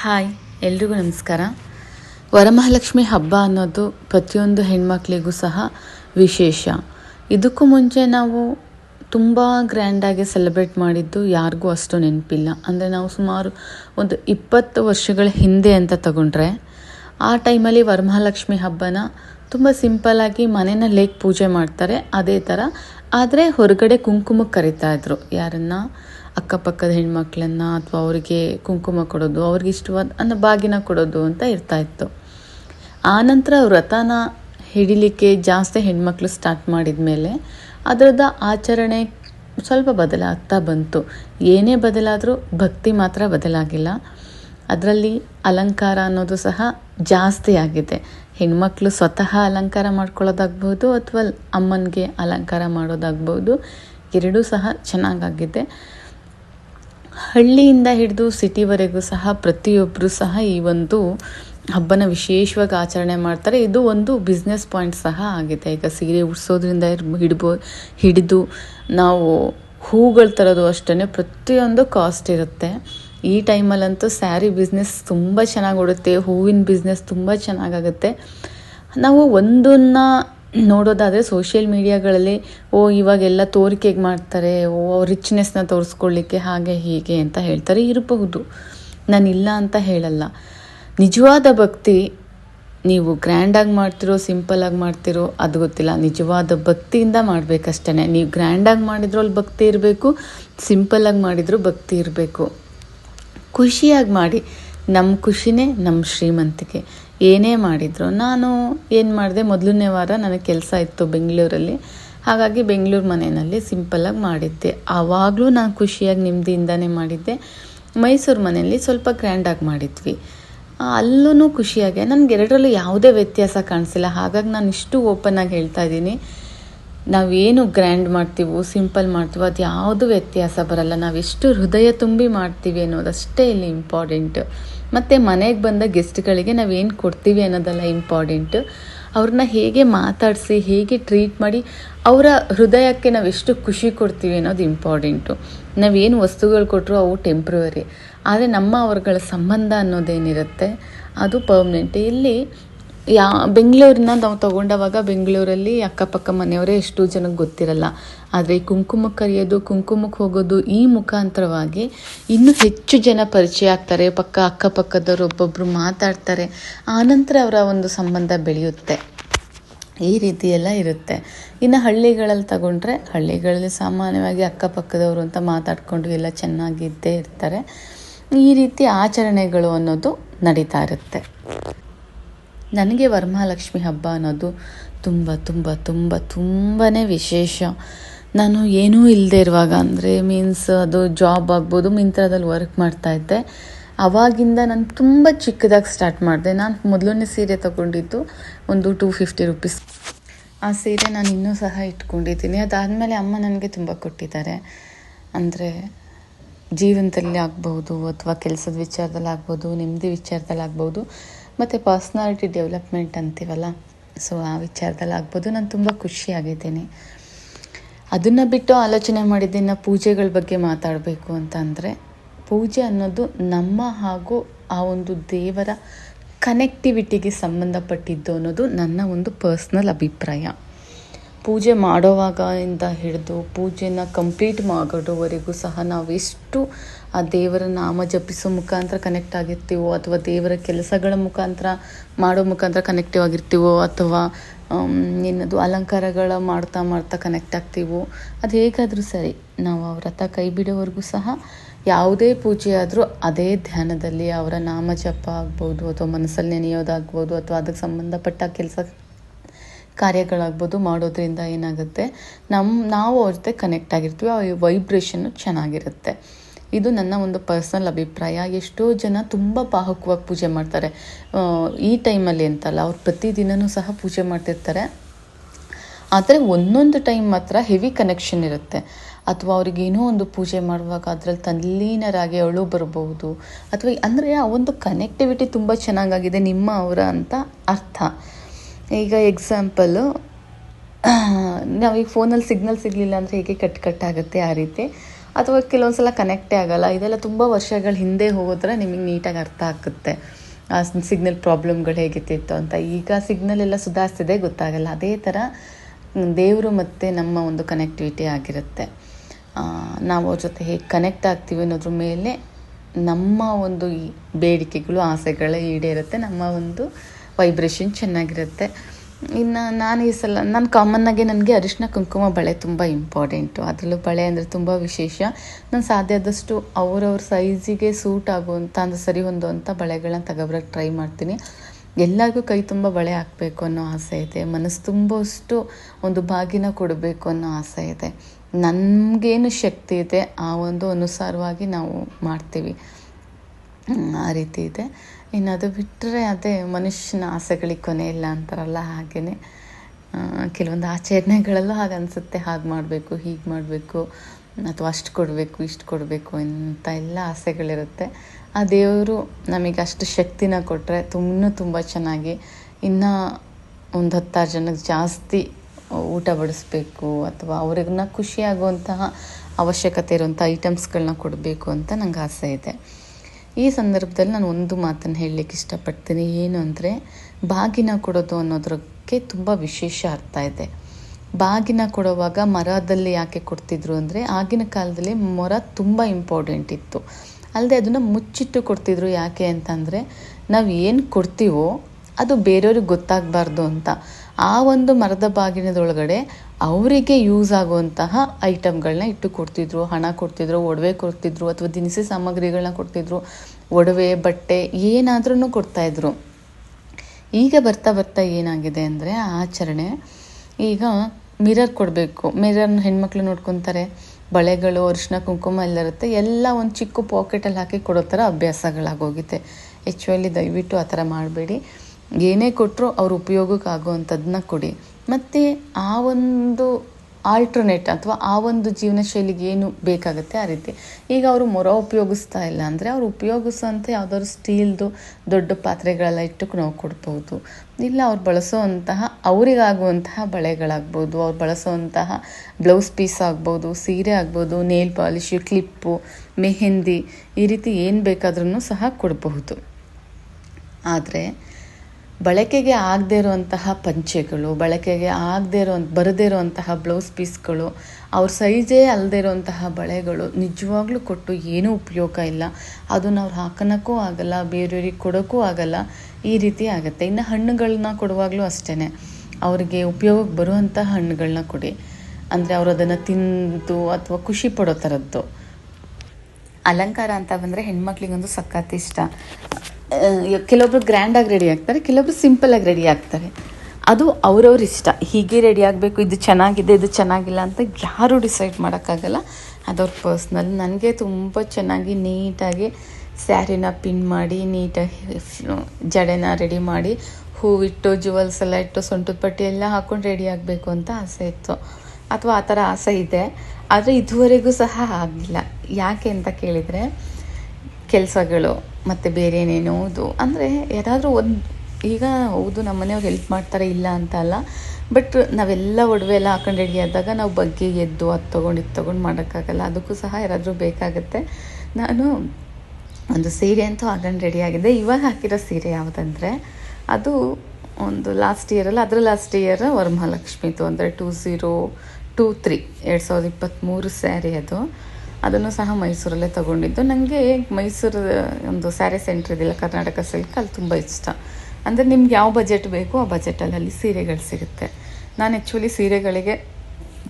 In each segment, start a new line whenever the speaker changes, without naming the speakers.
Hi, ಎಲ್ರಿಗೂ ನಮಸ್ಕಾರ. ವರಮಹಾಲಕ್ಷ್ಮಿ ಹಬ್ಬ ಅನ್ನೋದು ಪ್ರತಿಯೊಂದು ಹೆಣ್ಮಕ್ಳಿಗೂ ಸಹ ವಿಶೇಷ. ಇದಕ್ಕೂ ಮುಂಚೆ ನಾವು ತುಂಬ ಗ್ರ್ಯಾಂಡಾಗಿ ಸೆಲೆಬ್ರೇಟ್ ಮಾಡಿದ್ದು ಯಾರಿಗೂ ಅಷ್ಟು ನೆನಪಿಲ್ಲ. ಅಂದರೆ ನಾವು ಸುಮಾರು ಒಂದು ಇಪ್ಪತ್ತು ವರ್ಷಗಳ ಹಿಂದೆ ಅಂತ ತಗೊಂಡ್ರೆ, ಆ ಟೈಮಲ್ಲಿ ವರಮಹಾಲಕ್ಷ್ಮಿ ಹಬ್ಬನ ತುಂಬ ಸಿಂಪಲ್ಲಾಗಿ ಮನೆಯಲ್ಲೇ ಪೂಜೆ ಮಾಡ್ತಾರೆ, ಅದೇ ಥರ ಆದರೆ ಹೊರಗಡೆ ಕುಂಕುಮಕ್ಕೆ ಕರಿತಾ ಇದ್ರು. ಯಾರನ್ನ? ಅಕ್ಕಪಕ್ಕದ ಹೆಣ್ಮಕ್ಳನ್ನು ಅಥವಾ ಅವರಿಗೆ ಕುಂಕುಮ ಕೊಡೋದು, ಅವ್ರಿಗೆ ಇಷ್ಟವಾದ ಅನ್ನೋ ಬಾಗಿನ ಕೊಡೋದು ಅಂತ ಇರ್ತಾ ಇತ್ತು. ಆನಂತರ ವ್ರತನ ಹಿಡಿಲಿಕ್ಕೆ ಜಾಸ್ತಿ ಹೆಣ್ಮಕ್ಳು ಸ್ಟಾರ್ಟ್ ಮಾಡಿದ ಮೇಲೆ ಅದರದ ಆಚರಣೆ ಸ್ವಲ್ಪ ಬದಲಾಗ್ತಾ ಬಂತು. ಏನೇ ಬದಲಾದರೂ ಭಕ್ತಿ ಮಾತ್ರ ಬದಲಾಗಿಲ್ಲ. ಅದರಲ್ಲಿ ಅಲಂಕಾರ ಅನ್ನೋದು ಸಹ ಜಾಸ್ತಿ ಆಗಿದೆ. ಹೆಣ್ಮಕ್ಳು ಸ್ವತಃ ಅಲಂಕಾರ ಮಾಡ್ಕೊಳ್ಳೋದಾಗ್ಬೋದು ಅಥವಾ ಅಮ್ಮನಿಗೆ ಅಲಂಕಾರ ಮಾಡೋದಾಗ್ಬೋದು ಎರಡೂ ಸಹ ಚೆನ್ನಾಗಾಗಿದೆ. ಹಳ್ಳಿಯಿಂದ ಹಿಡಿದು ಸಿಟಿವರೆಗೂ ಸಹ ಪ್ರತಿಯೊಬ್ಬರು ಸಹ ಈ ಒಂದು ಹಬ್ಬನ ವಿಶೇಷವಾಗಿ ಆಚರಣೆ ಮಾಡ್ತಾರೆ. ಇದು ಒಂದು ಬಿಸ್ನೆಸ್ ಪಾಯಿಂಟ್ ಸಹ ಆಗಿದೆ. ಈಗ ಸೀರೆ ಉಡ್ಸೋದ್ರಿಂದ ಹಿಡ್ಬೋ, ಹಿಡಿದು ನಾವು ಹೂಗಳು ತರೋದು ಅಷ್ಟೇ ಪ್ರತಿಯೊಂದು ಕಾಸ್ಟ್ ಇರುತ್ತೆ. ಈ ಟೈಮಲ್ಲಂತೂ ಸ್ಯಾರಿ ಬಿಸ್ನೆಸ್ ತುಂಬ ಚೆನ್ನಾಗಿ ಓಡುತ್ತೆ. ಹೂವಿನ ಬಿಸ್ನೆಸ್ ತುಂಬ ಚೆನ್ನಾಗಾಗುತ್ತೆ ನಾವು ಒಂದನ್ನು ನೋಡೋದಾದರೆ ಸೋಷಿಯಲ್ ಮೀಡಿಯಾಗಳಲ್ಲಿ ಓ, ಇವಾಗೆಲ್ಲ ತೋರಿಕೆಗೆ ಮಾಡ್ತಾರೆ, ಓ ರಿಚ್ನೆಸ್ನ ತೋರಿಸ್ಕೊಳ್ಳಿಕ್ಕೆ ಹಾಗೆ ಹೀಗೆ ಅಂತ ಹೇಳ್ತಾರೆ, ಇರಬಹುದು. ನಾನಿಲ್ಲ ಅಂತ ಹೇಳಲ್ಲ. ನಿಜವಾದ ಭಕ್ತಿ ನೀವು ಗ್ರ್ಯಾಂಡಾಗಿ ಮಾಡ್ತಿರೋ ಸಿಂಪಲಾಗಿ ಮಾಡ್ತಿರೋ, ಅದು ಗೊತ್ತಿಲ್ಲ. ನಿಜವಾದ ಭಕ್ತಿಯಿಂದ ಮಾಡಬೇಕಷ್ಟೇ ನೀವು ಗ್ರ್ಯಾಂಡಾಗಿ ಮಾಡಿದ್ರೂ ಅಲ್ಲಿ ಭಕ್ತಿ ಇರಬೇಕು ಸಿಂಪಲಾಗಿ ಮಾಡಿದರೂ ಭಕ್ತಿ ಇರಬೇಕು. ಖುಷಿಯಾಗಿ ಮಾಡಿ ನಮ್ಮ ಖುಷಿನೇ ನಮ್ಮ ಶ್ರೀಮಂತಿಕೆ. ಏನೇ ಮಾಡಿದ್ರು. ನಾನು ಏನು ಮಾಡಿದೆ, ಮೊದಲನೇ ವಾರ ನನಗೆ ಕೆಲಸ ಇತ್ತು ಬೆಂಗಳೂರಲ್ಲಿ. ಹಾಗಾಗಿ ಬೆಂಗಳೂರು ಮನೆಯಲ್ಲಿ ಸಿಂಪಲ್ಲಾಗಿ ಮಾಡಿದ್ದೆ. ಆವಾಗಲೂ ನಾನು ಖುಷಿಯಾಗಿ ನೆಮ್ಮದಿಯಿಂದನೇ ಮಾಡಿದ್ದೆ. ಮೈಸೂರು ಮನೆಯಲ್ಲಿ ಸ್ವಲ್ಪ ಗ್ರ್ಯಾಂಡಾಗಿ ಮಾಡಿದ್ವಿ. ಅಲ್ಲೂ ಖುಷಿಯಾಗೆ, ನನಗೆ ಎರಡರಲ್ಲೂ ಯಾವುದೇ ವ್ಯತ್ಯಾಸ ಕಾಣಿಸಿಲ್ಲ. ಹಾಗಾಗಿ ನಾನು ಇಷ್ಟು ಓಪನ್ ಆಗಿ ಹೇಳ್ತಾ ಇದ್ದೀನಿ. ನಾವೇನು ಗ್ರ್ಯಾಂಡ್ ಮಾಡ್ತೀವೋ, ಸಿಂಪಲ್ ಮಾಡ್ತೀವೋ, ಅದು ಯಾವುದು ವ್ಯತ್ಯಾಸ ಬರಲ್ಲ. ನಾವು ಎಷ್ಟು ಹೃದಯ ತುಂಬಿ ಮಾಡ್ತೀವಿ ಅನ್ನೋದಷ್ಟೇ ಇಲ್ಲಿ ಇಂಪಾರ್ಟೆಂಟ್ ಮತ್ತು ಮನೆಗೆ ಬಂದ ಗೆಸ್ಟ್ಗಳಿಗೆ ನಾವೇನು ಕೊಡ್ತೀವಿ ಅನ್ನೋದೆಲ್ಲ ಇಂಪಾರ್ಟೆಂಟ್ ಅವ್ರನ್ನ ಹೇಗೆ ಮಾತಾಡಿಸಿ, ಹೇಗೆ ಟ್ರೀಟ್ ಮಾಡಿ, ಅವರ ಹೃದಯಕ್ಕೆ ನಾವು ಎಷ್ಟು ಖುಷಿ ಕೊಡ್ತೀವಿ ಅನ್ನೋದು ಇಂಪಾರ್ಟೆಂಟು ನಾವೇನು ವಸ್ತುಗಳು ಕೊಟ್ಟರು ಅವು ಟೆಂಪ್ರವರಿ ಆದರೆ ನಮ್ಮ ಅವರುಗಳ ಸಂಬಂಧ ಅನ್ನೋದೇನಿರುತ್ತೆ, ಅದು ಪರ್ಮನೆಂಟ್ ಇಲ್ಲಿ ಯಾ ಬೆಂಗಳೂರನ್ನ ನಾವು ತೊಗೊಂಡವಾಗ ಬೆಂಗಳೂರಲ್ಲಿ ಅಕ್ಕಪಕ್ಕ ಮನೆಯವರೇ ಎಷ್ಟು ಜನಕ್ಕೆ ಗೊತ್ತಿರಲ್ಲ. ಆದರೆ ಈ ಕುಂಕುಮಕ್ಕೆ ಕರೆಯೋದು ಕುಂಕುಮಕ್ಕೆ ಹೋಗೋದು ಈ ಮುಖಾಂತರವಾಗಿ ಇನ್ನೂ ಹೆಚ್ಚು ಜನ ಪರಿಚಯ ಆಗ್ತಾರೆ. ಪಕ್ಕ ಅಕ್ಕಪಕ್ಕದವ್ರು ಒಬ್ಬೊಬ್ಬರು ಮಾತಾಡ್ತಾರೆ. ಆನಂತರ ಅವರ ಒಂದು ಸಂಬಂಧ ಬೆಳೆಯುತ್ತೆ. ಈ ರೀತಿ ಎಲ್ಲ ಇರುತ್ತೆ. ಇನ್ನು ಹಳ್ಳಿಗಳಲ್ಲಿ ತಗೊಂಡ್ರೆ ಹಳ್ಳಿಗಳಲ್ಲಿ ಸಾಮಾನ್ಯವಾಗಿ ಅಕ್ಕಪಕ್ಕದವರು ಅಂತ ಮಾತಾಡ್ಕೊಂಡು ಎಲ್ಲ ಚೆನ್ನಾಗಿದ್ದೇ ಇರ್ತಾರೆ. ಈ ರೀತಿ ಆಚರಣೆಗಳು ಅನ್ನೋದು ನಡೀತಾ ಇರುತ್ತೆ. ನನಗೆ ವರಮಹಾಲಕ್ಷ್ಮಿ ಹಬ್ಬ ಅನ್ನೋದು ತುಂಬ ತುಂಬ ತುಂಬ ತುಂಬಾ ವಿಶೇಷ. ನಾನು ಏನೂ ಇಲ್ಲದೆ ಇರುವಾಗ ಅಂದರೆ ಮೀನ್ಸ್ ಅದು ಜಾಬ್ ಆಗ್ಬೋದು ಮಿಂತ್ರದಲ್ಲಿ ವರ್ಕ್ ಮಾಡ್ತಾ ಇದ್ದೆ. ಅವಾಗಿಂದ ನಾನು ತುಂಬ ಚಿಕ್ಕದಾಗಿ ಸ್ಟಾರ್ಟ್ ಮಾಡಿದೆ. ನಾನು ಮೊದಲನೇ ಸೀರೆ ತೊಗೊಂಡಿದ್ದು ಒಂದು ಟೂ ಫಿಫ್ಟಿ ರುಪೀಸ್ ಆ ಸೀರೆ ನಾನು ಇನ್ನೂ ಸಹ ಇಟ್ಕೊಂಡಿದ್ದೀನಿ. ಅದಾದಮೇಲೆ ಅಮ್ಮ ನನಗೆ ತುಂಬ ಕೊಟ್ಟಿದ್ದಾರೆ. ಅಂದರೆ ಜೀವನದಲ್ಲಿ ಆಗ್ಬೋದು ಅಥವಾ ಕೆಲಸದ ವಿಚಾರದಲ್ಲಿ ಆಗ್ಬೋದು ನೆಮ್ಮದಿ ವಿಚಾರದಲ್ಲಿ ಆಗ್ಬೋದು ಮತ್ತು ಪರ್ಸ್ನಾಲಿಟಿ ಡೆವಲಪ್ಮೆಂಟ್ ಅಂತೀವಲ್ಲ? ಸೊ ಆ ವಿಚಾರದಲ್ಲಿ ಆಗ್ಬೋದು. ನಾನು ತುಂಬ ಖುಷಿಯಾಗಿದ್ದೀನಿ ಅದನ್ನು ಬಿಟ್ಟು ಆಲೋಚನೆ ಮಾಡಿದ್ದೀನಿ ಪೂಜೆಗಳ ಬಗ್ಗೆ ಮಾತಾಡಬೇಕು ಅಂತ ಅಂದರೆ, ಪೂಜೆ ಅನ್ನೋದು ನಮ್ಮ ಹಾಗೂ ಆ ಒಂದು ದೇವರ ಕನೆಕ್ಟಿವಿಟಿಗೆ ಸಂಬಂಧಪಟ್ಟಿದ್ದು ಅನ್ನೋದು ನನ್ನ ಒಂದು ಪರ್ಸ್ನಲ್ ಅಭಿಪ್ರಾಯ. ಪೂಜೆ ಮಾಡೋವಾಗ ಇಂದ ಹಿಡಿದು ಪೂಜೆನ ಕಂಪ್ಲೀಟ್ ಮಾಡೋವರೆಗೂ ಸಹ ನಾವು ಎಷ್ಟು ಆ ದೇವರ ನಾಮ ಜಪಿಸೋ ಮುಖಾಂತರ ಕನೆಕ್ಟ್ ಆಗಿರ್ತೀವೋ, ಅಥವಾ ದೇವರ ಕೆಲಸಗಳ ಮುಖಾಂತರ ಮಾಡೋ ಮುಖಾಂತರ ಕನೆಕ್ಟಿವ್ ಆಗಿರ್ತೀವೋ, ಅಥವಾ ಏನದು ಅಲಂಕಾರಗಳ ಮಾಡ್ತಾ ಮಾಡ್ತಾ ಕನೆಕ್ಟ್ ಆಗ್ತೀವೋ, ಅದು ಹೇಗಾದರೂ ಸರಿ. ನಾವು ಅವ್ರ ವ್ರತ ಕೈ ಬಿಡೋವರೆಗೂ ಸಹ ಯಾವುದೇ ಪೂಜೆ ಆದರೂ ಅದೇ ಧ್ಯಾನದಲ್ಲಿ ಅವರ ನಾಮ ಜಪ ಆಗ್ಬೋದು, ಅಥವಾ ಮನಸ್ಸಲ್ಲಿ ನೆನೆಯೋದಾಗ್ಬೋದು, ಅಥವಾ ಅದಕ್ಕೆ ಸಂಬಂಧಪಟ್ಟ ಕೆಲಸ ಕಾರ್ಯಗಳಾಗ್ಬೋದು ಮಾಡೋದ್ರಿಂದ ಏನಾಗುತ್ತೆ ನಮ್ಮ ನಾವು ಅವ್ರ ಜೊತೆ ಕನೆಕ್ಟ್ ಆಗಿರ್ತೀವಿ, ಆ ವೈಬ್ರೇಷನ್ನು ಚೆನ್ನಾಗಿರುತ್ತೆ. ಇದು ನನ್ನ ಒಂದು ಪರ್ಸ್ನಲ್ ಅಭಿಪ್ರಾಯ. ಎಷ್ಟೋ ಜನ ತುಂಬ ಪಾಹಕವಾಗಿ ಪೂಜೆ ಮಾಡ್ತಾರೆ. ಈ ಟೈಮಲ್ಲಿ ಅಂತಲ್ಲ, ಅವ್ರು ಪ್ರತಿದಿನವೂ ಸಹ ಪೂಜೆ ಮಾಡ್ತಿರ್ತಾರೆ. ಆದರೆ ಒಂದೊಂದು ಟೈಮ್ ಮಾತ್ರ ಹೆವಿ ಕನೆಕ್ಷನ್ ಇರುತ್ತೆ. ಅಥವಾ ಅವ್ರಿಗೇನೋ ಒಂದು ಪೂಜೆ ಮಾಡುವಾಗ ಅದರಲ್ಲಿ ತಲ್ಲೀನರಾಗಿ ಅಳು ಬರಬಹುದು. ಅಥವಾ ಅಂದರೆ ಆ ಒಂದು ಕನೆಕ್ಟಿವಿಟಿ ತುಂಬ ಚೆನ್ನಾಗಾಗಿದೆ ನಿಮ್ಮ ಅವರ ಅಂತ ಅರ್ಥ. ಈಗ ಎಕ್ಸಾಂಪಲು ನಾವೀಗ ಫೋನಲ್ಲಿ ಸಿಗ್ನಲ್ ಸಿಗಲಿಲ್ಲ ಅಂದರೆ ಹೇಗೆ ಕಟ್ ಕಟ್ ಆಗುತ್ತೆ ಆ ರೀತಿ. ಅಥವಾ ಕೆಲವೊಂದು ಸಲ ಕನೆಕ್ಟೇ ಆಗಲ್ಲ. ಇದೆಲ್ಲ ತುಂಬ ವರ್ಷಗಳ ಹಿಂದೆ ಹೋಗೋದ್ರೆ ನಿಮಗೆ ನೀಟಾಗಿ ಅರ್ಥ ಆಗುತ್ತೆ. ಆ ಸಿಗ್ನಲ್ ಪ್ರಾಬ್ಲಮ್ಗಳು ಹೇಗಿತ್ತಿತ್ತು ಅಂತ. ಈಗ ಸಿಗ್ನಲ್ ಎಲ್ಲ ಸುಧಾರಿಸಿದೆ ಗೊತ್ತಾಗಲ್ಲ. ಅದೇ ಥರ ದೇವರು ಮತ್ತು ನಮ್ಮ ಒಂದು ಕನೆಕ್ಟಿವಿಟಿ ಆಗಿರುತ್ತೆ. ನಾವು ಅವ್ರ ಜೊತೆ ಹೇಗೆ ಕನೆಕ್ಟ್ ಆಗ್ತೀವಿ ಅನ್ನೋದ್ರ ಮೇಲೆ ನಮ್ಮ ಒಂದು ಈ ಬೇಡಿಕೆಗಳು, ಆಸೆಗಳು ಈಡೇರುತ್ತೆ. ನಮ್ಮ ಒಂದು ವೈಬ್ರೇಷನ್ ಚೆನ್ನಾಗಿರುತ್ತೆ. ಇನ್ನು ನಾನು ಈ ಸಲ, ನಾನು ಕಾಮನ್ನಾಗಿ ನನಗೆ ಅರಿಶಿನ ಕುಂಕುಮ ಬಳೆ ತುಂಬ ಇಂಪಾರ್ಟೆಂಟು ಅದರಲ್ಲೂ ಬಳೆ ಅಂದರೆ ತುಂಬ ವಿಶೇಷ. ನಾನು ಸಾಧ್ಯ ಆದಷ್ಟು ಅವರವ್ರ ಸೈಜಿಗೆ ಸೂಟ್ ಆಗುವಂಥ ಅಂದರೆ ಸರಿ ಹೊಂದುವಂಥ ಬಳೆಗಳನ್ನ ತಗೊಬರಕ್ಕೆ ಟ್ರೈ ಮಾಡ್ತೀನಿ. ಎಲ್ಲರಿಗೂ ಕೈ ತುಂಬ ಬಳೆ ಹಾಕಬೇಕು ಅನ್ನೋ ಆಸೆ ಇದೆ. ಮನಸ್ಸು ತುಂಬಷ್ಟು ಒಂದು ಬಾಗಿನ ಕೊಡಬೇಕು ಅನ್ನೋ ಆಸೆ ಇದೆ. ನಮಗೇನು ಶಕ್ತಿ ಇದೆ, ಆ ಒಂದು ಅನುಸಾರವಾಗಿ ನಾವು ಮಾಡ್ತೀವಿ. ಆ ರೀತಿ ಇದೆ. ಇನ್ನು ಅದು ಬಿಟ್ಟರೆ ಅದೇ ಮನುಷ್ಯನ ಆಸೆಗಳಿಗೆ ಕೊನೆ ಇಲ್ಲ ಅಂತಾರಲ್ಲ ಹಾಗೆಯೇ ಕೆಲವೊಂದು ಆಚರಣೆಗಳಲ್ಲೂ ಹಾಗೆ ಅನಿಸುತ್ತೆ ಹಾಗೆ ಮಾಡಬೇಕು, ಹೀಗೆ ಮಾಡಬೇಕು, ಅಥವಾ ಅಷ್ಟು ಕೊಡಬೇಕು, ಇಷ್ಟು ಕೊಡಬೇಕು ಅಂತ ಎಲ್ಲ ಆಸೆಗಳಿರುತ್ತೆ. ಆ ದೇವರು ನಮಗೆ ಅಷ್ಟು ಶಕ್ತಿನ ಕೊಟ್ಟರೆ ಇನ್ನೂ ತುಂಬ ಚೆನ್ನಾಗಿ ಇನ್ನೂ ಒಂದು ಹತ್ತಾರು ಜನಕ್ಕೆ ಜಾಸ್ತಿ ಊಟ ಬಡಿಸ್ಬೇಕು ಅಥವಾ ಅವ್ರಿಗನ್ನ ಖುಷಿಯಾಗುವಂತಹ ಅವಶ್ಯಕತೆ ಇರುವಂಥ ಐಟಮ್ಸ್ಗಳನ್ನ ಕೊಡಬೇಕು ಅಂತ ನಂಗೆ ಆಸೆ ಇದೆ. ಈ ಸಂದರ್ಭದಲ್ಲಿ ನಾನು ಒಂದು ಮಾತನ್ನು ಹೇಳಲಿಕ್ಕೆ ಇಷ್ಟಪಡ್ತೀನಿ. ಏನು ಅಂದರೆ, ಬಾಗಿನ ಕೊಡೋದು ಅನ್ನೋದಕ್ಕೆ ತುಂಬ ವಿಶೇಷ ಅರ್ಥ ಇದೆ. ಬಾಗಿನ ಕೊಡುವಾಗ ಮರದಲ್ಲಿ ಯಾಕೆ ಕೊಡ್ತಿದ್ರು ಅಂದರೆ, ಆಗಿನ ಕಾಲದಲ್ಲಿ ಮೊರ ತುಂಬ ಇಂಪಾರ್ಟೆಂಟ್ ಇತ್ತು. ಅಲ್ಲದೆ ಅದನ್ನು ಮುಚ್ಚಿಟ್ಟು ಕೊಡ್ತಿದ್ರು ಯಾಕೆ ಅಂತಂದರೆ ನಾವು ಏನು ಕೊಡ್ತೀವೋ ಅದು ಬೇರೆಯವ್ರಿಗೆ ಗೊತ್ತಾಗಬಾರ್ದು ಅಂತ. ಆ ಒಂದು ಮರದ ಬಾಗಿನದೊಳಗಡೆ ಅವರಿಗೆ ಯೂಸ್ ಆಗುವಂತಹ ಐಟಮ್ಗಳನ್ನ ಇಟ್ಟು ಕೊಡ್ತಿದ್ರು. ಹಣ ಕೊಡ್ತಿದ್ರು, ಒಡವೆ ಕೊಡ್ತಿದ್ರು, ಅಥವಾ ದಿನಸಿ ಸಾಮಗ್ರಿಗಳನ್ನ ಕೊಡ್ತಿದ್ರು. ಒಡವೆ, ಬಟ್ಟೆ ಏನಾದ್ರೂ ಕೊಡ್ತಾಯಿದ್ರು ಈಗ ಬರ್ತಾ ಬರ್ತಾ ಏನಾಗಿದೆ ಅಂದರೆ ಆಚರಣೆ. ಈಗ ಮಿರರ್ ಕೊಡಬೇಕು. ಮಿರರ್ನ ಹೆಣ್ಮಕ್ಳು ನೋಡ್ಕೊತಾರೆ. ಬಳೆಗಳು ಅರಿಶಿನ ಕುಂಕುಮ ಎಲ್ಲ ಇರುತ್ತೆ. ಎಲ್ಲ ಒಂದು ಚಿಕ್ಕ ಪಾಕೆಟಲ್ಲಿ ಹಾಕಿ ಕೊಡೋ ಥರ ಅಭ್ಯಾಸಗಳಾಗೋಗಿದೆ. ಆ್ಯಕ್ಚುಲಿ ದಯವಿಟ್ಟು ಆ ಥರ ಮಾಡಬೇಡಿ. ಏನೇ ಕೊಟ್ಟರು ಅವ್ರ ಉಪಯೋಗಕ್ಕೆ ಆಗುವಂಥದ್ದನ್ನ ಕೊಡಿ. ಮತ್ತು ಆ ಒಂದು ಆಲ್ಟರ್ನೇಟ್ ಅಥವಾ ಆ ಒಂದು ಜೀವನ ಶೈಲಿಗೆ ಏನು ಬೇಕಾಗುತ್ತೆ ಆ ರೀತಿ. ಈಗ ಅವರು ಮೊರ ಉಪಯೋಗಿಸ್ತಾ ಇಲ್ಲ ಅಂದರೆ ಅವ್ರು ಉಪಯೋಗಿಸುವಂಥ ಯಾವುದಾದ್ರು ಸ್ಟೀಲ್ದು ದೊಡ್ಡ ಪಾತ್ರೆಗಳೆಲ್ಲ ಇಟ್ಟು ನಾವು ಕೊಡ್ಬೋದು. ಇಲ್ಲ ಅವ್ರು ಬಳಸೋವಂತಹ, ಅವರಿಗಾಗುವಂತಹ ಬಳೆಗಳಾಗ್ಬೋದು, ಅವ್ರು ಬಳಸೋವಂತಹ ಬ್ಲೌಸ್ ಪೀಸ್ ಆಗ್ಬೋದು, ಸೀರೆ ಆಗ್ಬೋದು, ನೇಲ್ ಪಾಲಿಶು, ಕ್ಲಿಪ್ಪು, ಮೆಹೆಂದಿ ಈ ರೀತಿ ಏನು ಬೇಕಾದ್ರೂ ಸಹ ಕೊಡಬಹುದು. ಆದರೆ ಬಳಕೆಗೆ ಆಗದೇ ಇರುವಂತಹ ಪಂಚೆಗಳು, ಬಳಕೆಗೆ ಆಗದೇ ಇರೋ ಬರದೇ ಇರುವಂತಹ ಬ್ಲೌಸ್ ಪೀಸ್ಗಳು ಅವ್ರ ಸೈಜೇ ಅಲ್ಲದೇ ಇರುವಂತಹ ಬಳೆಗಳು ನಿಜವಾಗ್ಲೂ ಕೊಟ್ಟು ಏನೂ ಉಪಯೋಗ ಇಲ್ಲ. ಅದನ್ನು ಅವ್ರು ಹಾಕೋಣಕ್ಕೂ ಆಗಲ್ಲ, ಬೇರೆಯವ್ರಿಗೆ ಕೊಡೋಕ್ಕೂ ಆಗಲ್ಲ, ಈ ರೀತಿ ಆಗುತ್ತೆ. ಇನ್ನು ಹಣ್ಣುಗಳನ್ನ ಕೊಡುವಾಗಲೂ ಅಷ್ಟೇ ಅವರಿಗೆ ಉಪಯೋಗಕ್ಕೆ ಬರುವಂಥ ಹಣ್ಣುಗಳನ್ನ ಕೊಡಿ. ಅಂದರೆ ಅವರು ಅದನ್ನು ತಿಂದು ಅಥವಾ ಖುಷಿ ಪಡೋ ಥರದ್ದು ಅಲಂಕಾರ ಅಂತ ಬಂದರೆ ಹೆಣ್ಮಕ್ಳಿಗೊಂದು ಸಖತ್ ಇಷ್ಟ. ಕೆಲವೊಬ್ರು ಗ್ರ್ಯಾಂಡಾಗಿ ರೆಡಿ ಆಗ್ತಾರೆ, ಕೆಲವೊಬ್ರು ಸಿಂಪಲಾಗಿ ರೆಡಿ ಆಗ್ತಾರೆ. ಅದು ಅವ್ರವ್ರ ಇಷ್ಟ. ಹೀಗೆ ರೆಡಿ ಆಗಬೇಕು, ಇದು ಚೆನ್ನಾಗಿದೆ, ಇದು ಚೆನ್ನಾಗಿಲ್ಲ ಅಂತ ಯಾರೂ ಡಿಸೈಡ್ ಮಾಡೋಕ್ಕಾಗಲ್ಲ. ಅದವ್ರ ಪರ್ಸ್ನಲ್ ನನಗೆ ತುಂಬ ಚೆನ್ನಾಗಿ ನೀಟಾಗಿ ಸ್ಯಾರಿನ ಪಿನ್ ಮಾಡಿ ನೀಟಾಗಿ ಜಡೆನ ರೆಡಿ ಮಾಡಿ, ಹೂವಿಟ್ಟು ಜುವೆಲ್ಸ್ ಎಲ್ಲ ಇಟ್ಟು, ಸೊಂಟದ ಪಟ್ಟಿ ಎಲ್ಲ ಹಾಕ್ಕೊಂಡು ರೆಡಿ ಆಗಬೇಕು ಅಂತ ಆಸೆ ಇತ್ತು. ಅಥವಾ ಆ ಥರ ಆಸೆ ಇದೆ. ಆದರೆ ಇದುವರೆಗೂ ಸಹ ಆಗಿಲ್ಲ ಯಾಕೆ ಅಂತ ಕೇಳಿದರೆ ಕೆಲಸಗಳು, ಮತ್ತು ಬೇರೆ ಏನೇನೋದು ಅಂದರೆ ಯಾರಾದರೂ ಒಂದು ಈಗ ಹೌದು ನಮ್ಮ ಮನೆಯವ್ರು ಹೆಲ್ಪ್ ಮಾಡ್ತಾರೆ ಇಲ್ಲ ಅಂತ ಅಲ್ಲ ಬಟ್ ನಾವೆಲ್ಲ ಒಡವೆ ಎಲ್ಲ ಹಾಕೊಂಡು ರೆಡಿ ಆದಾಗ ನಾವು ಬಗ್ಗೆ ಎದ್ದು ಅದು ತೊಗೊಂಡು ಇದು ತೊಗೊಂಡು ಮಾಡೋಕ್ಕಾಗಲ್ಲ. ಅದಕ್ಕೂ ಸಹ ಯಾರಾದರೂ ಬೇಕಾಗುತ್ತೆ. ನಾನು ಒಂದು ಸೀರೆ ಅಂತೂ ಹಾಕೊಂಡು ರೆಡಿ ಆಗಿದೆ ಇವಾಗ ಹಾಕಿರೋ ಸೀರೆ ಯಾವುದಂದರೆ, ಅದು ಒಂದು ಲಾಸ್ಟ್ ಇಯರಲ್ಲ ಅದರ ಲಾಸ್ಟ್ ಇಯರ್ ವರಮಹಾಲಕ್ಷ್ಮಿದು ಅಂದರೆ ಟೂ ಝೀರೋ ಟೂ ತ್ರೀ ಎರಡು ಸಾವಿರದ ಇಪ್ಪತ್ತ್ಮೂರು ಸ್ಯಾರಿ ಅದು. ಅದನ್ನು ಸಹ ಮೈಸೂರಲ್ಲೇ ತೊಗೊಂಡಿದ್ದು. ನನಗೆ ಮೈಸೂರು ಒಂದು ಸ್ಯಾರಿ ಸೆಂಟ್ರ್ ಇದೆಯಲ್ಲ ಕರ್ನಾಟಕ ಸಿಲ್ಕ್ ಅಲ್ಲಿ ತುಂಬ ಇಷ್ಟ. ಅಂದರೆ ನಿಮ್ಗೆ ಯಾವ ಬಜೆಟ್ ಬೇಕೋ ಆ ಬಜೆಟಲ್ಲಿ ಅಲ್ಲಿ ಸೀರೆಗಳು ಸಿಗುತ್ತೆ. ನಾನು ಆ್ಯಕ್ಚುಲಿ ಸೀರೆಗಳಿಗೆ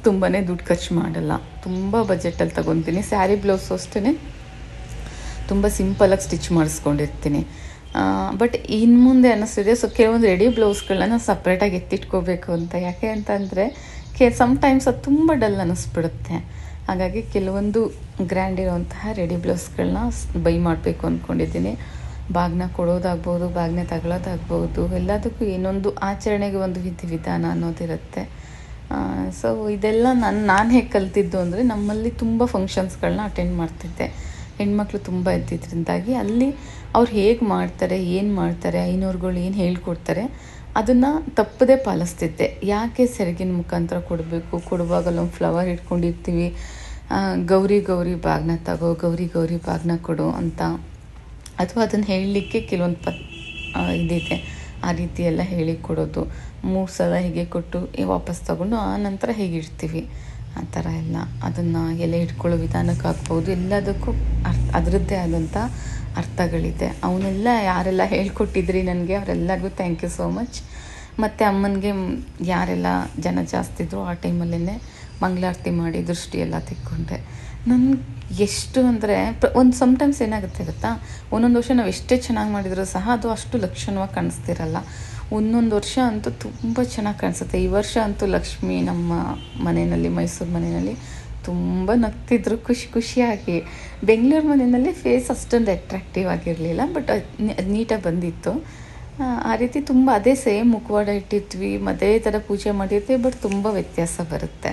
ತುಂಬಾ ದುಡ್ಡು ಖರ್ಚು ಮಾಡಲ್ಲ. ತುಂಬ ಬಜೆಟಲ್ಲಿ ತೊಗೊತೀನಿ. ಸ್ಯಾರಿ ಬ್ಲೌಸು ಅಷ್ಟೇ ತುಂಬ ಸಿಂಪಲಾಗಿ ಸ್ಟಿಚ್ ಮಾಡಿಸ್ಕೊಂಡಿರ್ತೀನಿ. ಬಟ್ ಇನ್ನು ಮುಂದೆ ಅನ್ನಿಸ್ತಿದೆ ಸೊ ಕೆಲವೊಂದು ರೆಡಿ ಬ್ಲೌಸ್ಗಳನ್ನ ನಾನು ಸಪ್ರೇಟಾಗಿ ಎತ್ತಿಟ್ಕೋಬೇಕು ಅಂತ. ಯಾಕೆ ಅಂತಂದರೆ ಕೆ ಸಮ್ಟೈಮ್ಸ್ ಅದು ತುಂಬ ಡಲ್ ಅನ್ನಿಸ್ಬಿಡುತ್ತೆ. ಹಾಗಾಗಿ ಕೆಲವೊಂದು ಗ್ರ್ಯಾಂಡ್ ಇರುವಂತಹ ರೆಡಿ ಬ್ಲೌಸ್ಗಳನ್ನ ಬೈ ಮಾಡಬೇಕು ಅಂದ್ಕೊಂಡಿದ್ದೀನಿ ಬಾಗ್ನ ಕೊಡೋದಾಗ್ಬೋದು, ಬಾಗ್ನ ತಗೊಳ್ಳೋದಾಗ್ಬೋದು ಎಲ್ಲದಕ್ಕೂ ಏನೊಂದು ಆಚರಣೆಗೆ ಒಂದು ವಿಧಿ ವಿಧಾನ ಅನ್ನೋದಿರುತ್ತೆ ಸೊ ಇದೆಲ್ಲ ನಾನು ನಾನು ಹೇಗೆ ಕಲ್ತಿದ್ದು ಅಂದರೆ ನಮ್ಮಲ್ಲಿ ತುಂಬ ಫಂಕ್ಷನ್ಸ್ಗಳನ್ನ ಅಟೆಂಡ್ ಮಾಡ್ತಿದ್ದೆ. ಹೆಣ್ಮಕ್ಳು ತುಂಬ ಇದ್ದಿದ್ದರಿಂದಾಗಿ ಅಲ್ಲಿ ಅವ್ರು ಹೇಗೆ ಮಾಡ್ತಾರೆ, ಏನು ಮಾಡ್ತಾರೆ, ಐನೂರುಗಳು ಏನು ಹೇಳ್ಕೊಡ್ತಾರೆ, ಅದನ್ನು ತಪ್ಪದೇ ಪಾಲಿಸ್ತಿದ್ದೆ. ಯಾಕೆ ಸೆರಗಿನ ಮುಖಾಂತರ ಕೊಡಬೇಕು? ಕೊಡುವಾಗ ಅಲ್ಲೊಂದು ಫ್ಲವರ್ ಇಟ್ಕೊಂಡಿರ್ತೀವಿ. ಗೌರಿ ಗೌರಿ ಬಾಗ್ನ ತಗೋ, ಗೌರಿ ಗೌರಿ ಬಾಗ್ನ ಕೊಡು ಅಂತ. ಅಥವಾ ಅದನ್ನು ಹೇಳಲಿಕ್ಕೆ ಕೆಲವೊಂದು ಪತ್ ಇದಿದೆ. ಆ ರೀತಿ ಎಲ್ಲ ಹೇಳಿ ಕೊಡೋದು. ಮೂರು ಸಲ ಹೀಗೆ ಕೊಟ್ಟು ವಾಪಸ್ ತಗೊಂಡು ಆ ನಂತರ ಹೇಗೆ ಇಡ್ತೀವಿ. ಆ ಥರ ಎಲ್ಲ. ಅದನ್ನು ಎಲೆ ಇಟ್ಕೊಳ್ಳೋ ವಿಧಾನಕ್ಕಾಗ್ಬೋದು. ಎಲ್ಲದಕ್ಕೂ ಅರ್ಥ, ಅದರದ್ದೇ ಆದಂಥ ಅರ್ಥಗಳಿದೆ. ಅವನ್ನೆಲ್ಲ ಯಾರೆಲ್ಲ ಹೇಳ್ಕೊಟ್ಟಿದ್ರಿ ನನಗೆ, ಅವರೆಲ್ಲರಿಗೂ ಥ್ಯಾಂಕ್ ಯು ಸೋ ಮಚ್ ಮತ್ತು ಅಮ್ಮನಿಗೆ ಯಾರೆಲ್ಲ ಜನ ಜಾಸ್ತಿ ಇದ್ರು ಆ ಟೈಮಲ್ಲೇ ಮಂಗಳಾರತಿ ಮಾಡಿ ದೃಷ್ಟಿಯೆಲ್ಲ ತೆಕ್ಕೊಂಡೆ. ನನ್ಗೆ ಎಷ್ಟು ಅಂದರೆ ಒಂದು ಸಮ್ಟೈಮ್ಸ್ ಏನಾಗುತ್ತೆ ಗೊತ್ತಾ? ಒಂದೊಂದು ವರ್ಷ ನಾವು ಎಷ್ಟೇ ಚೆನ್ನಾಗಿ ಮಾಡಿದರೂ ಸಹ ಅದು ಅಷ್ಟು ಲಕ್ಷಣವಾಗಿ ಕಾಣಿಸ್ತಿರಲ್ಲ. ಒಂದೊಂದು ವರ್ಷ ಅಂತೂ ತುಂಬ ಚೆನ್ನಾಗಿ ಕಾಣಿಸುತ್ತೆ. ಈ ವರ್ಷ ಅಂತೂ ಲಕ್ಷ್ಮಿ ನಮ್ಮ ಮನೆಯಲ್ಲಿ, ಮೈಸೂರು ಮನೆಯಲ್ಲಿ ತುಂಬ ನಗ್ತಿದ್ರು ಖುಷಿ ಖುಷಿಯಾಗಿ. ಬೆಂಗಳೂರು ಮನೆಯಲ್ಲಿ ಫೇಸ್ ಅಷ್ಟೊಂದು ಅಟ್ರಾಕ್ಟಿವ್ ಆಗಿರಲಿಲ್ಲ ಬಟ್ ಅದು ನೀಟಾಗಿ ಬಂದಿತ್ತು. ಆ, ರೀತಿ ತುಂಬ ಅದೇ ಸೇಮ್ ಮುಖವಾಡ ಇಟ್ಟಿದ್ವಿ ಅದೇ ಥರ ಪೂಜೆ ಮಾಡಿರ್ತೀವಿ ಬಟ್ ತುಂಬ ವ್ಯತ್ಯಾಸ ಬರುತ್ತೆ.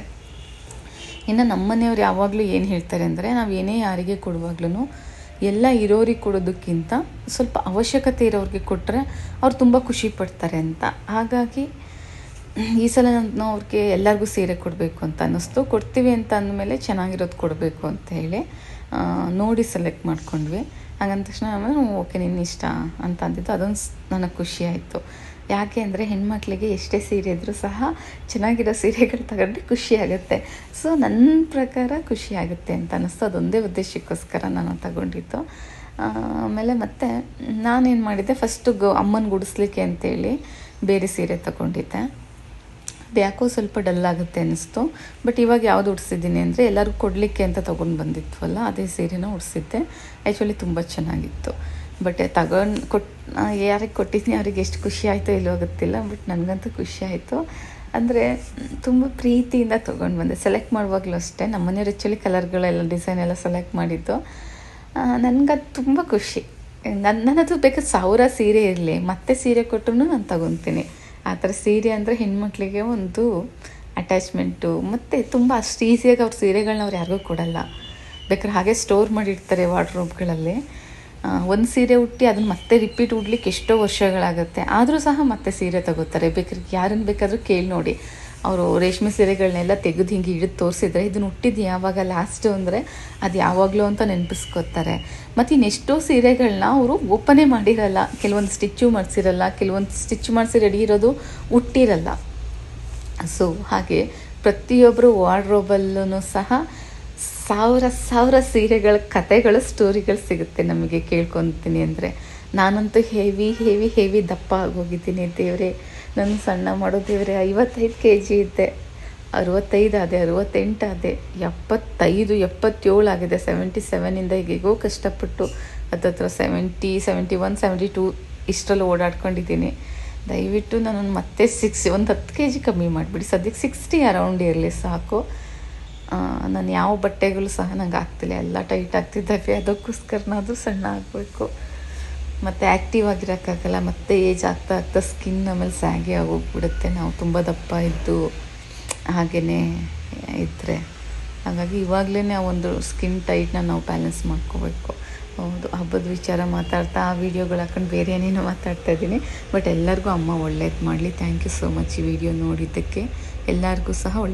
ಇನ್ನು ನಮ್ಮ ಮನೆಯವ್ರು ಯಾವಾಗಲೂ ಏನು ಹೇಳ್ತಾರೆ ಅಂದರೆ ನಾವು ಏನೇ ಯಾರಿಗೆ ಕೊಡುವಾಗ್ಲೂ ಎಲ್ಲ ಇರೋರಿಗೆ ಕೊಡೋದಕ್ಕಿಂತ ಸ್ವಲ್ಪ ಅವಶ್ಯಕತೆ ಇರೋರಿಗೆ ಕೊಟ್ಟರೆ ಅವ್ರು ತುಂಬ ಖುಷಿ ಪಡ್ತಾರೆ ಅಂತ. ಹಾಗಾಗಿ ಈ ಸಲ ನಾನು ಅವ್ರಿಗೆ ಎಲ್ಲರಿಗೂ ಸೀರೆ ಕೊಡಬೇಕು ಅಂತ ಅನ್ನಿಸ್ತು. ಕೊಡ್ತೀವಿ ಅಂತ ಅಂದಮೇಲೆ ಚೆನ್ನಾಗಿರೋದು ಕೊಡಬೇಕು ಅಂತ ಹೇಳಿ ನೋಡಿ ಸೆಲೆಕ್ಟ್ ಮಾಡ್ಕೊಂಡ್ವಿ. ಹಾಗಂದ ತಕ್ಷಣ ಆಮೇಲೆ ಓಕೆ ನಿನ್ನ ಇಷ್ಟ ಅಂತ ಅಂದಿದ್ದು. ಅದೊಂದು ನನಗೆ ಖುಷಿ ಆಯಿತು. ಯಾಕೆ ಅಂದರೆ ಹೆಣ್ಮಕ್ಳಿಗೆ ಎಷ್ಟೇ ಸೀರೆ ಇದ್ದರೂ ಸಹ ಚೆನ್ನಾಗಿರೋ ಸೀರೆಗಳು ತಗೊಂಡ್ರೆ ಖುಷಿ ಆಗುತ್ತೆ. ಸೊ ನನ್ನ ಪ್ರಕಾರ ಖುಷಿ ಆಗುತ್ತೆ ಅಂತ ಅನ್ನಿಸ್ತು. ಅದೊಂದೇ ಉದ್ದೇಶಕ್ಕೋಸ್ಕರ ನಾನು ತಗೊಂಡಿದ್ದು. ಆಮೇಲೆ ಮತ್ತೆ ನಾನೇನು ಮಾಡಿದ್ದೆ ಫಸ್ಟು ಗೋ, ಅಮ್ಮನ ಗುಡಿಸ್ಲಿಕ್ಕೆ ಅಂತೇಳಿ ಬೇರೆ ಸೀರೆ ತಗೊಂಡಿದ್ದೆ. ಅದು ಯಾಕೋ ಸ್ವಲ್ಪ ಡಲ್ ಆಗುತ್ತೆ ಅನ್ನಿಸ್ತು. ಬಟ್ ಇವಾಗ ಯಾವುದು ಉಡ್ಸಿದ್ದೀನಿ ಅಂದರೆ ಎಲ್ಲರಿಗೂ ಕೊಡಲಿಕ್ಕೆ ಅಂತ ತೊಗೊಂಡು ಬಂದಿದ್ವಲ್ಲ, ಅದೇ ಸೀರೆನ ಉಡ್ಸಿದ್ದೆ. ಆ್ಯಕ್ಚುಲಿ ತುಂಬ ಚೆನ್ನಾಗಿತ್ತು. ಬಟ್ ತಗೊಂಡು ಕೊಟ್ ಯಾರಿಗೆ ಕೊಟ್ಟಿದ್ದೀನಿ ಅವ್ರಿಗೆ ಎಷ್ಟು ಖುಷಿ ಆಯಿತೋ ಇಲ್ಲೋ ಗೊತ್ತಿಲ್ಲ, ಬಟ್ ನನಗಂತೂ ಖುಷಿ ಆಯಿತು. ಅಂದರೆ ತುಂಬ ಪ್ರೀತಿಯಿಂದ ತೊಗೊಂಡು ಬಂದೆ. ಸೆಲೆಕ್ಟ್ ಮಾಡುವಾಗಲೂ ಅಷ್ಟೇ. ನಮ್ಮ ಮನೆಯವ್ರು ಆ್ಯಕ್ಚುಲಿ ಕಲರ್ಗಳೆಲ್ಲ ಡಿಸೈನ್ ಎಲ್ಲ ಸೆಲೆಕ್ಟ್ ಮಾಡಿದ್ದು. ನನಗದು ತುಂಬ ಖುಷಿ. ನನ್ನ ನನ್ನದು ಬೇಕಾದ್ರೆ ಸಾವಿರ ಸೀರೆ ಇರಲಿ. ಮತ್ತೆ ಸೀರೆ ಕೊಟ್ಟರು ನಾನು ತಗೊತೀನಿ. ಆ ಥರ ಸೀರೆ ಅಂದರೆ ಹೆಣ್ಮಕ್ಳಿಗೆ ಒಂದು ಅಟ್ಯಾಚ್ಮೆಂಟು ಮತ್ತು ತುಂಬ ಅಷ್ಟು ಈಸಿಯಾಗಿ ಅವ್ರ ಸೀರೆಗಳನ್ನ ಅವ್ರು ಯಾರಿಗೂ ಕೊಡಲ್ಲ. ಬೇಕಾದ್ರೆ ಹಾಗೆ ಸ್ಟೋರ್ ಮಾಡಿರ್ತಾರೆ ವಾರ್ಡ್ರೋಬ್ಗಳಲ್ಲಿ ಒಂದು ಸೀರೆ ಉಟ್ಟಿ ಅದನ್ನು ಮತ್ತೆ ರಿಪೀಟ್ ಉಡ್ಲಿಕ್ಕೆ ಎಷ್ಟೋ ವರ್ಷಗಳಾಗುತ್ತೆ. ಆದರೂ ಸಹ ಮತ್ತೆ ಸೀರೆ ತಗೋತಾರೆ. ಬೇಕಾದ್ರೆ ಯಾರನ್ನು ಬೇಕಾದರೂ ಕೇಳಿ ನೋಡಿ. ಅವರು ರೇಷ್ಮೆ ಸೀರೆಗಳನ್ನೆಲ್ಲ ತೆಗೆದು ಹಿಂಗೆ ಹಿಡಿದು ತೋರಿಸಿದ್ರೆ, ಇದನ್ನು ಹುಟ್ಟಿದ್ದು ಯಾವಾಗ ಲಾಸ್ಟು ಅಂದರೆ ಅದು ಯಾವಾಗಲೂ ಅಂತ ನೆನಪಿಸ್ಕೊತಾರೆ. ಮತ್ತು ಇನ್ನೆಷ್ಟೋ ಸೀರೆಗಳನ್ನ ಅವರು ಓಪನೇ ಮಾಡಿರಲ್ಲ. ಕೆಲವೊಂದು ಸ್ಟಿಚ್ಚು ಮಾಡಿಸಿರಲ್ಲ, ಕೆಲವೊಂದು ಸ್ಟಿಚ್ ಮಾಡಿಸಿ ರೆಡಿ ಇರೋದು ಹುಟ್ಟಿರಲ್ಲ ಸೊ ಹಾಗೆ ಪ್ರತಿಯೊಬ್ಬರು ವಾರ್ಡ್ರೋಬಲ್ಲೂ ಸಹ ಸಾವಿರ ಸಾವಿರ ಸೀರೆಗಳ ಕತೆಗಳು ಸ್ಟೋರಿಗಳು ಸಿಗುತ್ತೆ ನಮಗೆ ಕೇಳ್ಕೊತೀನಿ ಅಂದರೆ. ನಾನಂತೂ ಹೆವಿ ಹೆವಿ ಹೆವಿ ದಪ್ಪ ಆಗೋಗಿದ್ದೀನಿ ದೇವರೇ. ನನ್ನ ಸಣ್ಣ ಮಾಡೋದೇವ್ರೆ ದೇವರೇ, ಐವತ್ತೈದು ಕೆ ಜಿ ಇದ್ದೆ. ಅರವತ್ತೈದು ಆದೆ, ಅರವತ್ತೆಂಟು ಆದೆ, ಎಪ್ಪತ್ತೈದು, ಎಪ್ಪತ್ತೇಳು ಆಗಿದೆ. ಸೆವೆಂಟಿ ಸೆವೆನಿಂದ ಈಗೀಗೋ ಕಷ್ಟಪಟ್ಟು ಹತ್ತತ್ರ seventy seventy one seventy two ಇಷ್ಟರಲ್ಲಿ ಓಡಾಡ್ಕೊಂಡಿದ್ದೀನಿ. ದಯವಿಟ್ಟು ನಾನು ಮತ್ತೆ ಸಿಕ್ಸ್ ಒಂದು ಹತ್ತು ಕೆ ಜಿ ಕಮ್ಮಿ ಮಾಡಿಬಿಡಿ. ಸದ್ಯಕ್ಕೆ ಸಿಕ್ಸ್ಟಿ ಅರೌಂಡ್ ಇರಲಿ, ಸಾಕು. ನಾನು ಯಾವ ಬಟ್ಟೆಗಳು ಸಹ ನಂಗೆ ಆಗ್ತಿಲ್ಲ. ಎಲ್ಲ ಟೈಟ್ ಆಗ್ತಿದ್ದಾವೆ. ಅದಕ್ಕೋಸ್ಕರನಾದರೂ ಸಣ್ಣ ಆಗಬೇಕು. ಮತ್ತು ಆ್ಯಕ್ಟಿವ್ ಆಗಿರೋಕ್ಕಾಗಲ್ಲ, ಮತ್ತೆ ಏಜ್ ಆಗ್ತಾ ಆಗ್ತಾ ಸ್ಕಿನ್ ಆಮೇಲೆ ಸ್ಯಾಗಿ ಆಗೋಗ್ಬಿಡುತ್ತೆ. ನಾವು ತುಂಬ ದಪ್ಪ ಇದ್ದು ಹಾಗೆಯೇ ಇದ್ದರೆ ಹಾಗಾಗಿ ಇವಾಗಲೇ ಒಂದು ಸ್ಕಿನ್ ಟೈಟ್ನ ನಾವು ಬ್ಯಾಲೆನ್ಸ್ ಮಾಡ್ಕೋಬೇಕು. ಹೌದು, ಹಬ್ಬದ ವಿಚಾರ ಮಾತಾಡ್ತಾ ಆ ವೀಡಿಯೋಗಳು ಹಾಕೊಂಡು ಬೇರೆ ಏನೇನೋ ಮಾತಾಡ್ತಾ ಇದ್ದೀನಿ. ಬಟ್ ಎಲ್ಲರಿಗೂ ಅಮ್ಮ ಒಳ್ಳೇದು ಮಾಡಲಿ. ಥ್ಯಾಂಕ್ ಯು ಸೋ ಮಚ್ ಈ ವಿಡಿಯೋ ನೋಡಿದ್ದಕ್ಕೆ. ಎಲ್ಲರಿಗೂ ಸಹ ಒಳ್ಳೆ